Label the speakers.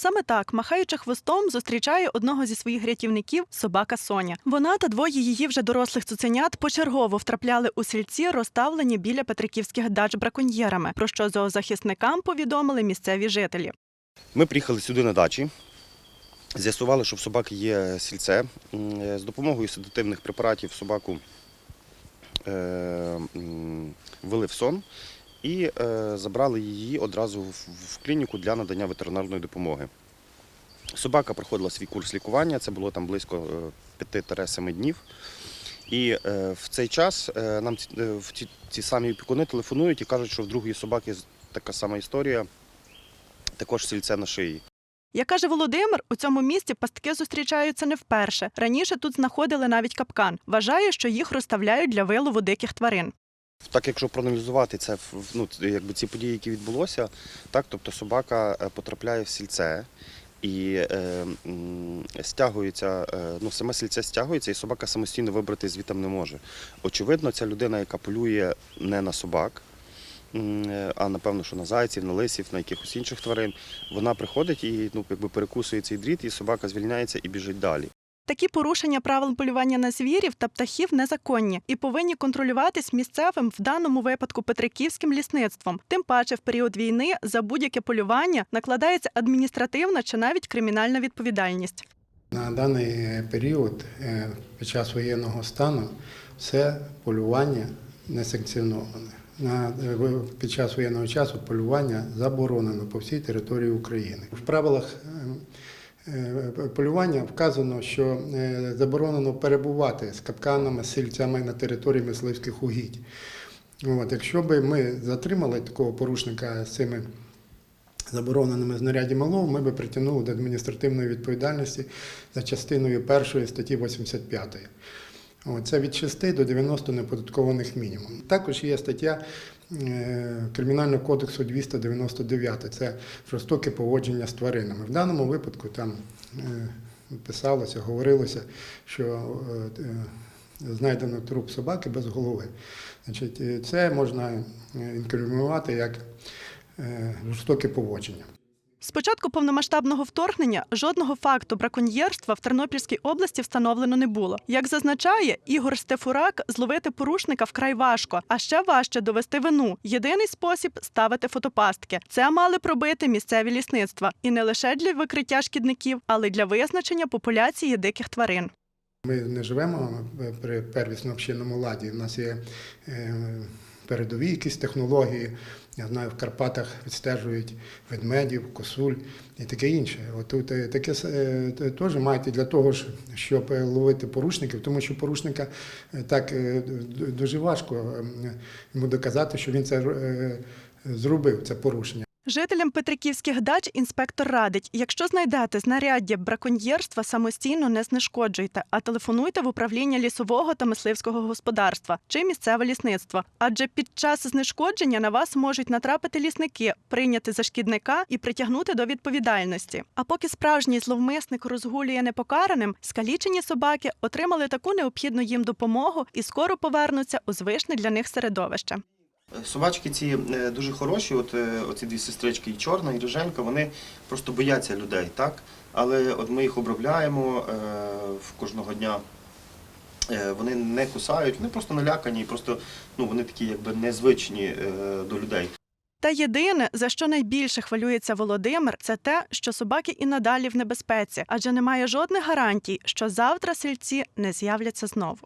Speaker 1: Саме так, махаючи хвостом, зустрічає одного зі своїх рятівників собака Соня. Вона та двоє її вже дорослих цуценят почергово втрапляли у сільці, розставлені біля петриківських дач браконьєрами, про що зоозахисникам повідомили місцеві жителі.
Speaker 2: Ми приїхали сюди на дачі. З'ясували, що в собаки є сільце. Е, З допомогою седативних препаратів собаку е, ввели в сон і е, забрали її одразу в, клініку для надання ветеринарної допомоги. Собака проходила свій курс лікування, це було там близько 5-7 днів. І е, в цей час е, нам е, ці, ці самі опікуни телефонують і кажуть, що в другої собаки така сама історія, також сільце на шиї.
Speaker 1: Як каже Володимир, у цьому місті пастки зустрічаються не вперше. Раніше тут знаходили навіть капкан. Вважає, що їх розставляють для вилову диких тварин.
Speaker 2: Так, якщо проаналізувати це, ну, якби ці події, які відбулося, так, тобто собака е, потрапляє в сільце і е, стягується, е, ну, саме сільце стягується, і собака самостійно вибрати звідти не може. Очевидно, ця людина, яка полює не на собак, а напевно, що на зайців, на лисів, на якихось інших тварин, вона приходить і ну, якби перекусує цей дріт, і собака звільняється і біжить далі.
Speaker 1: Такі порушення правил полювання на звірів та птахів незаконні і повинні контролюватись місцевим в даному випадку петриківським лісництвом. Тим паче, в період війни за будь-яке полювання накладається адміністративна чи навіть кримінальна відповідальність.
Speaker 3: На даний період е, під час воєнного стану все полювання не санкціоноване. На, е, під час воєнного часу полювання заборонено по всій території України. В правилах е, полювання вказано, що е, заборонено перебувати з капканами, сільцями на території мисливських угідь. От, якщо би ми затримали такого порушника з цими забороненими знаряддями лову, ми би притягнули до адміністративної відповідальності за частиною першої статті 85. Це від 6 до 90 неподаткованих мінімум. Також є стаття е, Кримінального кодексу 299, це жорстоке поводження з тваринами. В даному випадку там е, писалося, говорилося, що е, е, знайдено труп собаки без голови. Значить, е, це можна е, інкримінувати як е, жорстоке поводження.
Speaker 1: З початку повномасштабного вторгнення жодного факту браконьєрства в Тернопільській області встановлено не було. Як зазначає Ігор Стефурак, зловити порушника вкрай важко, а ще важче довести вину. Єдиний спосіб ставити фотопастки. Це мали пробити місцеві лісництва і не лише для викриття шкідників, але й для визначення популяції диких тварин.
Speaker 3: Ми не живемо е, при первісно общинному ладі. У нас є е, передові якісь технології. Я знаю, в Карпатах відстежують ведмедів, косуль і таке інше. Отут е, таке е, теж маєте для того, щоб е, ловити порушників, тому що порушника так дуже важко йому доказати, що він це зробив, це порушення.
Speaker 1: Жителям Петриківських дач інспектор радить: якщо знайдете знаряддя браконьєрства, самостійно не знешкоджуйте, а телефонуйте в управління лісового та мисливського господарства чи місцеве лісництво. Адже під час знешкодження на вас можуть натрапити лісники, прийняти за шкідника і притягнути до відповідальності. А поки справжній зловмисник розгулює непокараним, скалічені собаки отримали таку необхідну їм допомогу і скоро повернуться у звичне для них середовище.
Speaker 2: Собачки ці е, дуже хороші, от е, оці дві сестрички, і чорна, і риженька, вони просто бояться людей, так? Але от ми їх обробляємо е, в кожного дня. Е, Вони не кусають, вони просто налякані, просто ну, вони такі якби незвичні е, до людей.
Speaker 1: Та єдине, за що найбільше хвилюється Володимир, це те, що собаки і надалі в небезпеці, адже немає жодних гарантій, що завтра сільці не з'являться знову.